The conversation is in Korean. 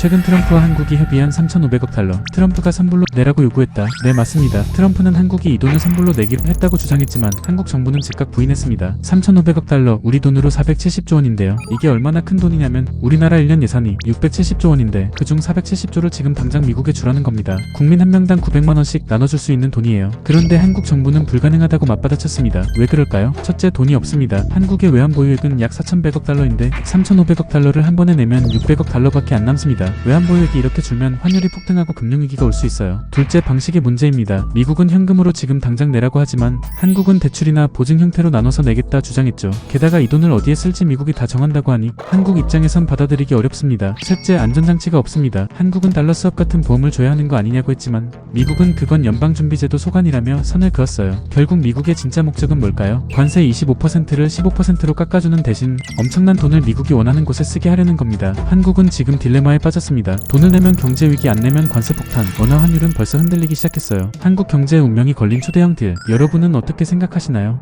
최근 트럼프와 한국이 협의한 3,500억 달러. 트럼프가 선불로 내라고 요구했다. 네, 맞습니다. 트럼프는 한국이 이 돈을 선불로 내기로 했다고 주장했지만 한국 정부는 즉각 부인했습니다. 3,500억 달러, 우리 돈으로 470조 원인데요. 이게 얼마나 큰 돈이냐면 우리나라 1년 예산이 670조 원인데 그중 470조를 지금 당장 미국에 주라는 겁니다. 국민 한 명당 900만 원씩 나눠줄 수 있는 돈이에요. 그런데 한국 정부는 불가능하다고 맞받아쳤습니다. 왜 그럴까요? 첫째, 돈이 없습니다. 한국의 외환 보유액은 약 4,100억 달러인데 3,500억 달러를 한 번에 내면 600억 달러밖에 안 남습니다. 외환 보유액이 이렇게 줄면 환율이 폭등하고 금융위기가 올 수 있어요. 둘째, 방식의 문제입니다. 미국은 현금으로 지금 당장 내라고 하지만 한국은 대출이나 보증 형태로 나눠서 내겠다 주장했죠. 게다가 이 돈을 어디에 쓸지 미국이 다 정한다고 하니 한국 입장에선 받아들이기 어렵습니다. 셋째, 안전장치가 없습니다. 한국은 달러 수업 같은 보험을 줘야 하는 거 아니냐고 했지만 미국은 그건 연방준비제도 소관이라며 선을 그었어요. 결국 미국의 진짜 목적은 뭘까요? 관세 25%를 15%로 깎아주는 대신 엄청난 돈을 미국이 원하는 곳에 쓰게 하려는 겁니다. 한국은 지금 딜레마에 빠졌 습니다. 돈을 내면 경제 위기 안 내면 관세 폭탄. 원화 환율은 벌써 흔들리기 시작했어요. 한국 경제의 운명이 걸린 초대형 딜. 여러분은 어떻게 생각하시나요?